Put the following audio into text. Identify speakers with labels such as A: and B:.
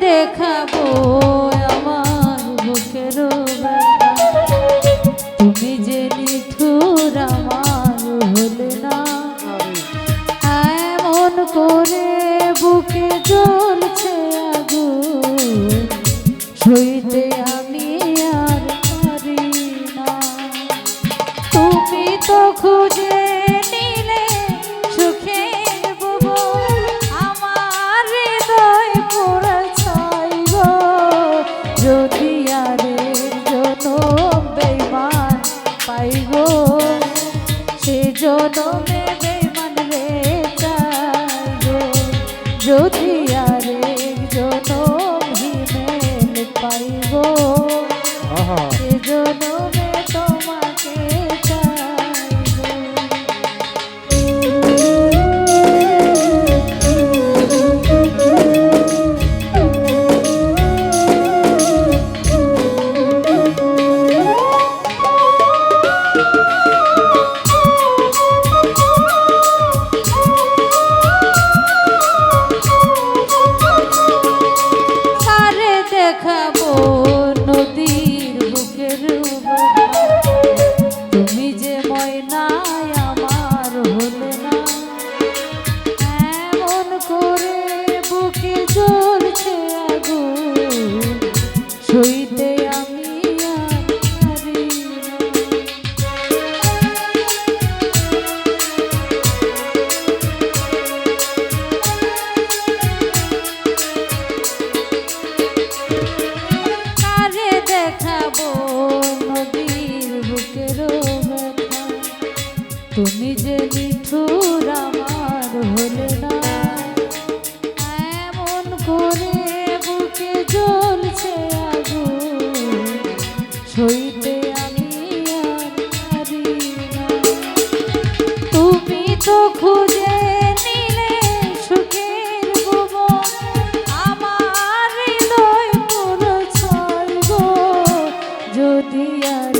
A: দেখাবো আমার বুকের তুমি যে নিঠুর আমার হলে না। হ্যাঁ, এমন করে বুকে জ্বলছে আগু সইতে আমি আর পারি না। তুমি তো খুঁজে সে জনমে বেমান রে চাইব। যদি আরে জনম হিমেল পাইব
B: সে
A: সেজন্যে বুকের তুমি যে নিঠুর আমার হলে না, এমন করে বুকে জ্বলছে আগুন। সইতে আমি পারি তুমি তো খুঁজে নিলে আমার হৃদয় পুরো ছড়ব যদি আরে